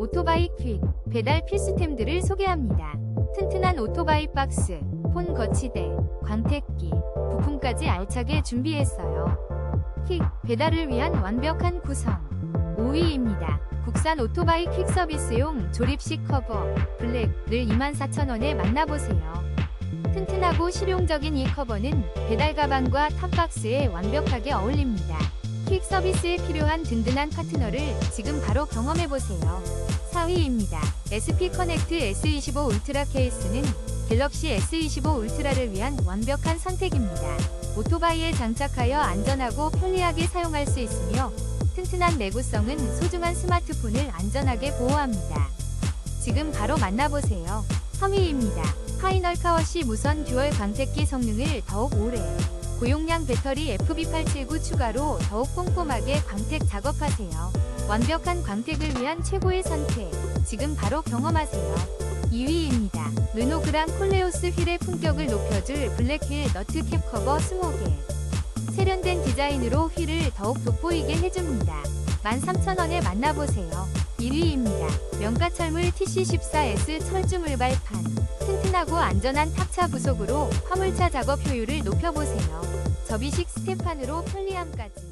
오토바이 퀵, 배달 필수템들을 소개합니다. 튼튼한 오토바이 박스, 폰 거치대, 광택기, 부품까지 알차게 준비했어요. 퀵, 배달을 위한 완벽한 구성. 5위입니다. 국산 오토바이 퀵 서비스용 조립식 커버, 블랙을 24,000원에 만나보세요. 튼튼하고 실용적인 이 커버는 배달 가방과 탑박스에 완벽하게 어울립니다. 퀵 서비스에 필요한 든든한 파트너를 지금 바로 경험해보세요. 4위입니다. SP 커넥트 S25 울트라 케이스는 갤럭시 S25 울트라를 위한 완벽한 선택입니다. 오토바이에 장착하여 안전하고 편리하게 사용할 수 있으며 튼튼한 내구성은 소중한 스마트폰을 안전하게 보호합니다. 지금 바로 만나보세요. 3위입니다. 파이널 카워시 무선 듀얼 광택기 성능을 더욱 오래 고용량 배터리 FB879 추가로 더욱 꼼꼼하게 광택 작업하세요. 완벽한 광택을 위한 최고의 선택. 지금 바로 경험하세요. 2위입니다. 르노 그랑 콜레오스 휠의 품격을 높여줄 블랙휠 너트 캡 커버 20개. 세련된 디자인으로 휠을 더욱 돋보이게 해줍니다. 13,000원에 만나보세요. 1위입니다. 명가철물 TC14S 철주물 발판. 튼튼하고 안전한 탑차 부속으로 화물차 작업 효율을 높여보세요. 접이식 스테판으로 편리함까지.